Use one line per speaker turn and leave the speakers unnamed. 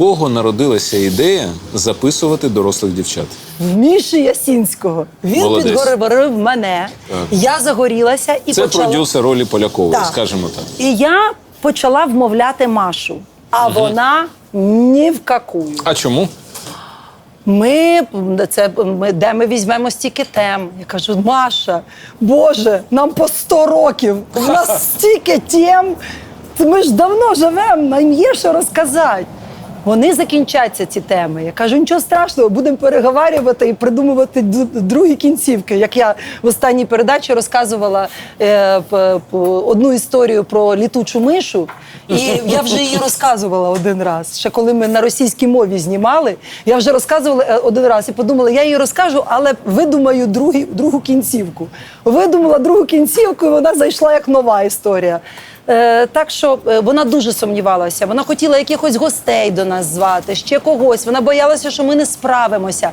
кого народилася ідея записувати дорослих дівчат?
В Міші Ясінського. Він
Молодець.
підговорив мене.
Так.
Я загорілася і
Це
почала.
продюсер ролі Полякової,
Так.
скажімо так.
І я почала вмовляти Машу, а вона ні в какую.
А чому?
Ми це ми де ми візьмемо стільки тем. Я кажу, Маша, Боже, нам по 100 років. У нас стільки тем. Ми ж давно живемо, нам є що розказати. Вони закінчаться ці теми. Я кажу, нічого страшного, будемо переговарювати і придумувати другі кінцівки. Як я в останній передачі розказувала е, одну історію про літучу мишу, і я вже її розказувала один раз. Ще коли ми на російській мові знімали, я вже розказувала е, один раз і подумала, я її розкажу, але видумаю другі, другу кінцівку. Видумала другу кінцівку, і вона зайшла як нова історія. Е, так що е, вона дуже сумнівалася. Вона хотіла якихось гостей до нас звати, ще когось. Вона боялася, що ми не справимося.